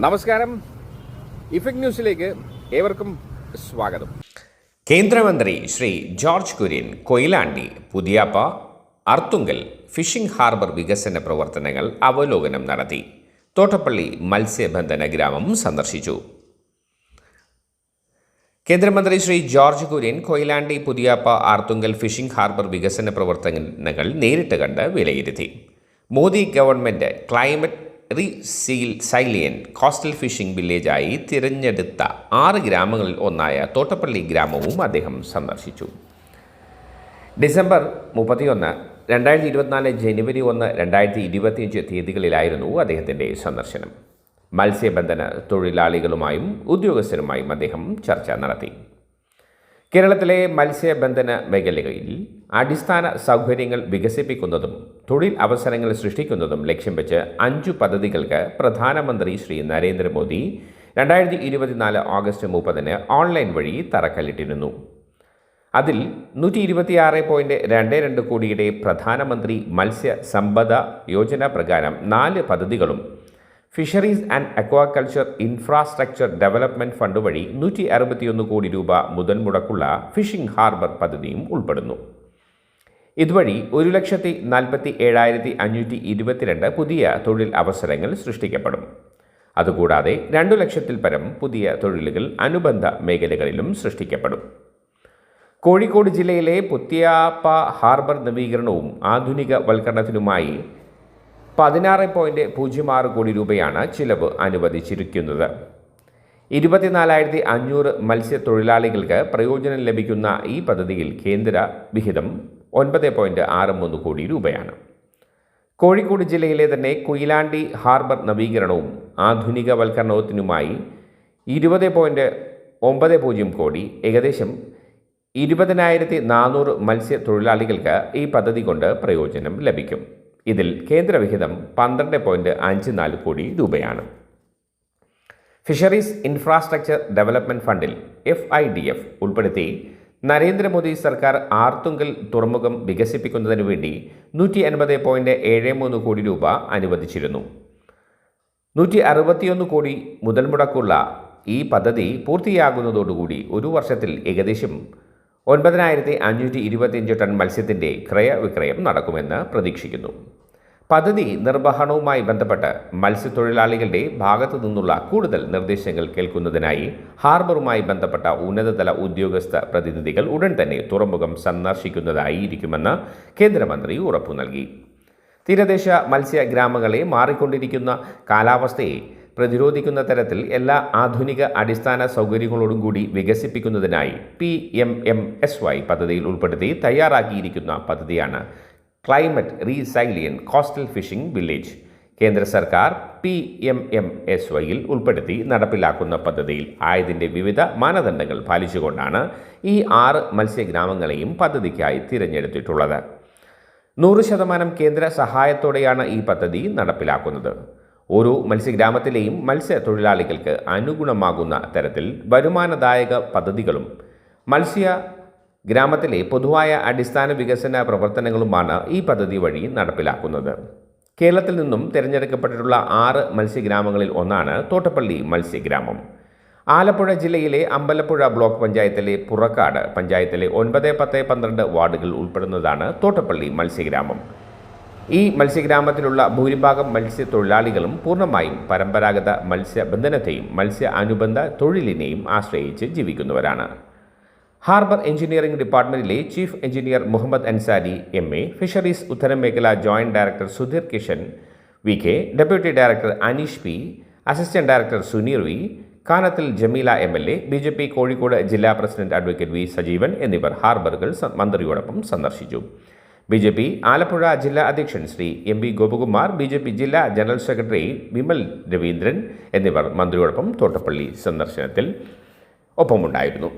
നമസ്കാരം. ഇഫക്ട് ന്യൂസിലേക്ക് ഏവർക്കും സ്വാഗതം. കേന്ദ്രമന്ത്രി Shri George Kurian Koyilandy Puthiyappa Arthunkal fishing harbour വികസന പ്രവർത്തനങ്ങൾ അവലോകനം നടത്തി. തോട്ടപ്പള്ളി മത്സ്യബന്ധന ഗ്രാമം സന്ദർശിച്ചു. കേന്ദ്രമന്ത്രി Shri George Kurian Koyilandy Puthiyappa Arthunkal fishing harbour വികസന പ്രവർത്തനങ്ങൾ നേരിട്ട് കണ്ട് വിലയിരുത്തി. Modi government climate resilient coastal fishing വില്ലേജായി തിരഞ്ഞെടുത്ത ആറ് ഗ്രാമങ്ങളിൽ ഒന്നായ തോട്ടപ്പള്ളി ഗ്രാമവും അദ്ദേഹം സന്ദർശിച്ചു. ഡിസംബർ മുപ്പത്തിയൊന്ന് രണ്ടായിരത്തി ഇരുപത്തിനാല് ജനുവരി ഒന്ന് രണ്ടായിരത്തി ഇരുപത്തിയഞ്ച് തീയതികളിലായിരുന്നു അദ്ദേഹത്തിന്റെ സന്ദർശനം. മത്സ്യബന്ധന തൊഴിലാളികളുമായും ഉദ്യോഗസ്ഥരുമായും അദ്ദേഹം ചർച്ച നടത്തി. കേരളത്തിലെ മത്സ്യബന്ധന മേഖലയിൽ അടിസ്ഥാന സൗകര്യങ്ങൾ വികസിപ്പിക്കുന്നതും തൊഴിൽ അവസരങ്ങൾ സൃഷ്ടിക്കുന്നതും ലക്ഷ്യം വെച്ച് അഞ്ചു പദ്ധതികൾക്ക് പ്രധാനമന്ത്രി ശ്രീ നരേന്ദ്രമോദി രണ്ടായിരത്തി ഇരുപത്തിനാല് ഓഗസ്റ്റ് മുപ്പതിന് ഓൺലൈൻ വഴി തറക്കല്ലിട്ടിരുന്നു. അതിൽ നൂറ്റി ഇരുപത്തിയാറ് പോയിന്റ് രണ്ട് രണ്ട് കോടിയുടെ പ്രധാനമന്ത്രി മത്സ്യ സമ്പദ യോജന പ്രകാരം നാല് പദ്ധതികളും fisheries and aquaculture infrastructure development fund വഴി നൂറ്റി അറുപത്തിയൊന്ന് കോടി രൂപ മുതൽ മുടക്കുള്ള ഫിഷിംഗ് ഹാർബർ പദ്ധതിയും ഉൾപ്പെടുന്നു. ഇതുവഴി ഒരു ലക്ഷത്തി നാൽപ്പത്തി ഏഴായിരത്തി അഞ്ഞൂറ്റി ഇരുപത്തിരണ്ട് പുതിയ തൊഴിൽ അവസരങ്ങൾ സൃഷ്ടിക്കപ്പെടും. അതുകൂടാതെ രണ്ടു ലക്ഷത്തിൽ പരം പുതിയ തൊഴിലുകൾ അനുബന്ധ മേഖലകളിലും സൃഷ്ടിക്കപ്പെടും. കോഴിക്കോട് ജില്ലയിലെ പുത്തിയാപ്പ ഹാർബർ നവീകരണവും ആധുനിക വൽക്കരണത്തിനുമായി പതിനാറ് പോയിന്റ് പൂജ്യം ആറ് കോടി രൂപയാണ് ചിലവ് അനുവദിച്ചിരിക്കുന്നത്. ഇരുപത്തിനാലായിരത്തി അഞ്ഞൂറ് മത്സ്യത്തൊഴിലാളികൾക്ക് പ്രയോജനം ലഭിക്കുന്ന ഈ പദ്ധതിയിൽ കേന്ദ്ര വിഹിതം ഒൻപത് പോയിന്റ് ആറ് മൂന്ന് കോടി രൂപയാണ്. കോഴിക്കോട് ജില്ലയിലെ തന്നെ കൊയിലാണ്ടി ഹാർബർ നവീകരണവും ആധുനികവൽക്കരണത്തിനുമായി ഇരുപത് പോയിന്റ് ഒമ്പത് പൂജ്യം കോടി ഏകദേശം ഇരുപതിനായിരത്തി നാനൂറ് മത്സ്യത്തൊഴിലാളികൾക്ക് ഈ പദ്ധതി കൊണ്ട് പ്രയോജനം ലഭിക്കും. ഇതിൽ കേന്ദ്രവിഹിതം പന്ത്രണ്ട് പോയിന്റ് അഞ്ച് നാല് കോടി രൂപയാണ്. ഫിഷറീസ് ഇൻഫ്രാസ്ട്രക്ചർ ഡെവലപ്മെന്റ് ഫണ്ടിൽ എഫ് ഐ ഡി എഫ് ഉൾപ്പെടുത്തി നരേന്ദ്രമോദി സർക്കാർ ആർത്തുങ്കൽ തുറമുഖം വികസിപ്പിക്കുന്നതിന് വേണ്ടി നൂറ്റി അൻപത് പോയിന്റ് ഏഴ് മൂന്ന് കോടി രൂപ അനുവദിച്ചിരുന്നു. നൂറ്റി അറുപത്തിയൊന്ന് കോടി മുതൽ മുടക്കുള്ള ഈ പദ്ധതി പൂർത്തിയാകുന്നതോടുകൂടി ഒരു വർഷത്തിൽ ഏകദേശം ഒൻപതിനായിരത്തി അഞ്ഞൂറ്റി ഇരുപത്തിയഞ്ച് ടൺ മത്സ്യത്തിന്റെ ക്രയവിക്രയം നടക്കുമെന്ന് പ്രതീക്ഷിക്കുന്നു. പദ്ധതി നിർവഹണവുമായി ബന്ധപ്പെട്ട് മത്സ്യത്തൊഴിലാളികളുടെ ഭാഗത്തു നിന്നുള്ള കൂടുതൽ നിർദ്ദേശങ്ങൾ കേൾക്കുന്നതിനായി ഹാർബറുമായി ബന്ധപ്പെട്ട ഉന്നതതല ഉദ്യോഗസ്ഥ പ്രതിനിധികൾ ഉടൻ തന്നെ തുറമുഖം സന്ദർശിക്കുന്നതായിരിക്കുമെന്ന് കേന്ദ്രമന്ത്രി ഉറപ്പു നൽകി. തീരദേശ മത്സ്യ ഗ്രാമങ്ങളെ മാറിക്കൊണ്ടിരിക്കുന്ന കാലാവസ്ഥയെ പ്രതിരോധിക്കുന്ന തരത്തിൽ എല്ലാ ആധുനിക അടിസ്ഥാന സൗകര്യങ്ങളോടും കൂടി വികസിപ്പിക്കുന്നതിനായി P M M S Y പദ്ധതിയിൽ ഉൾപ്പെടുത്തി തയ്യാറാക്കിയിരിക്കുന്ന പദ്ധതിയാണ് climate resilient coastal fishing village. കേന്ദ്ര സർക്കാർ പി എം എം എസ് വൈയിൽ ഉൾപ്പെടുത്തി നടപ്പിലാക്കുന്ന പദ്ധതിയിൽ ആയതിന്റെ വിവിധ മാനദണ്ഡങ്ങൾ പാലിച്ചുകൊണ്ടാണ് ഈ ആറ് മത്സ്യഗ്രാമങ്ങളെയും പദ്ധതിക്കായി തിരഞ്ഞെടുത്തിട്ടുള്ളത്. നൂറ് ശതമാനം കേന്ദ്ര സഹായത്തോടെയാണ് ഈ പദ്ധതി നടപ്പിലാക്കുന്നത്. ഓരോ മത്സ്യഗ്രാമത്തിലെയും മത്സ്യത്തൊഴിലാളികൾക്ക് അനുഗുണമാകുന്ന തരത്തിൽ വരുമാനദായക പദ്ധതികളും മത്സ്യ ഗ്രാമത്തിലെ പൊതുവായ അടിസ്ഥാന വികസന പ്രവർത്തനങ്ങളുമാണ് ഈ പദ്ധതി വഴി നടപ്പിലാക്കുന്നത്. കേരളത്തിൽ നിന്നും തിരഞ്ഞെടുക്കപ്പെട്ടിട്ടുള്ള ആറ് മത്സ്യഗ്രാമങ്ങളിൽ ഒന്നാണ് തോട്ടപ്പള്ളി മത്സ്യഗ്രാമം. ആലപ്പുഴ ജില്ലയിലെ അമ്പലപ്പുഴ ബ്ലോക്ക് പഞ്ചായത്തിലെ പുറക്കാട് പഞ്ചായത്തിലെ ഒൻപത് പത്ത് പന്ത്രണ്ട് വാർഡുകൾ ഉൾപ്പെടുന്നതാണ് തോട്ടപ്പള്ളി മത്സ്യഗ്രാമം. ഈ മത്സ്യഗ്രാമത്തിലുള്ള ഭൂരിഭാഗം മത്സ്യത്തൊഴിലാളികളും പൂർണമായും പരമ്പരാഗത മത്സ്യബന്ധനത്തെയും മത്സ്യ അനുബന്ധ തൊഴിലിനെയും ആശ്രയിച്ച് ജീവിക്കുന്നവരാണ്. Harbour engineering ഡിപ്പാർട്ട്മെന്റിലെ chief engineer Muhammad Ansari M A fisheries ഉത്തരമേഖല joint director Sudheer Kishan V K deputy director Aneesh P assistant director Suneer V Kanathil Jameela M L A B J P Kozhikode ജില്ലാ president advocate V Sajeevan എന്നിവർ ഹാർബറുകൾ മന്ത്രിയോടൊപ്പം സന്ദർശിച്ചു. B J P Alappuzha ജില്ലാ അധ്യക്ഷൻ Shri M P Gopakumar B J P ജില്ലാ general secretary Vimal Raveendran എന്നിവർ മന്ത്രിയോടൊപ്പം തോട്ടപ്പള്ളി സന്ദർശനത്തിൽ ഒപ്പമുണ്ടായിരുന്നു.